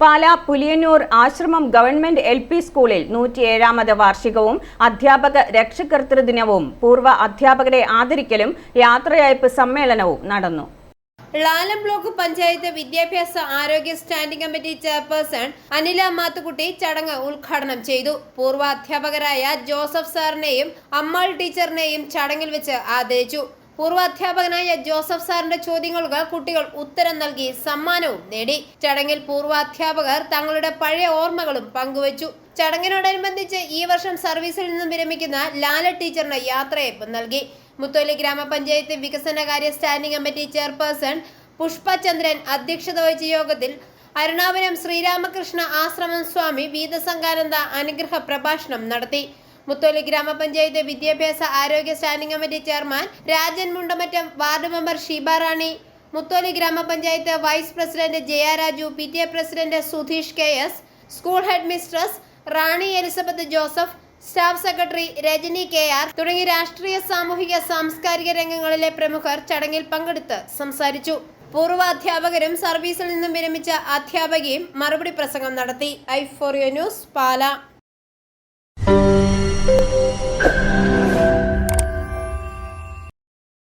പാല പുലിയന്നൂർ ആശ്രമം government L P സ്കൂളിൽ നൂറ്റിയേഴാമത് വാർഷികവും അധ്യാപക രക്ഷകർത്തൃദിനവും പൂർവ അധ്യാപകരെ ആദരിക്കലും യാത്രയയപ്പ് സമ്മേളനവും നടന്നു. ലാലം ബ്ലോക്ക് പഞ്ചായത്ത് വിദ്യാഭ്യാസ ആരോഗ്യ standing committee chairperson Anila Mathukutty ചടങ്ങ് ഉദ്ഘാടനം ചെയ്തു. പൂർവ അധ്യാപകരായ ജോസഫ് സാറിനെയും അമ്മാൾ ടീച്ചറിനെയും ചടങ്ങിൽ വെച്ച് ആദരിച്ചു. പൂർവ അധ്യാപകനായ ജോസഫ് സാറിന്റെ ചോദ്യങ്ങൾക്ക് കുട്ടികൾ ഉത്തരം നൽകി സമ്മാനവും നേടി. ചടങ്ങിൽ പൂർവാധ്യാപകർ തങ്ങളുടെ പഴയ ഓർമ്മകളും പങ്കുവച്ചു. ചടങ്ങിനോടനുബന്ധിച്ച് ഈ വർഷം സർവീസിൽ നിന്നും വിരമിക്കുന്ന ലാല ടീച്ചറിന് യാത്രയപ്പ് നൽകി. മുത്തോലി ഗ്രാമപഞ്ചായത്ത് വികസനകാര്യ standing committee chairperson Pushpa Chandran അധ്യക്ഷത വഹിച്ച യോഗത്തിൽ അരുണാപുരം ശ്രീരാമകൃഷ്ണ ആശ്രമം സ്വാമി വീതസംഗാനന്ദ അനുഗ്രഹ പ്രഭാഷണം നടത്തി. മുത്തോലി ഗ്രാമപഞ്ചായത്ത് വിദ്യാഭ്യാസ ആരോഗ്യ standing committee chairman Rajan Mundamattam ward member Sheeba Rani Mutholi grama panchayat vice president Jayaraju P T A president Sudheesh K S school headmistress Rani Elizabeth Joseph staff secretary Rajani K R തുടങ്ങി രാഷ്ട്രീയ സാമൂഹിക സാംസ്കാരിക രംഗങ്ങളിലെ പ്രമുഖർ ചടങ്ങിൽ പങ്കെടുത്ത് സംസാരിച്ചു. പൂർവ അധ്യാപകരും സർവീസിൽ നിന്നും വിരമിച്ച അധ്യാപകയും മറുപടി പ്രസംഗം നടത്തി. I four U news Pala.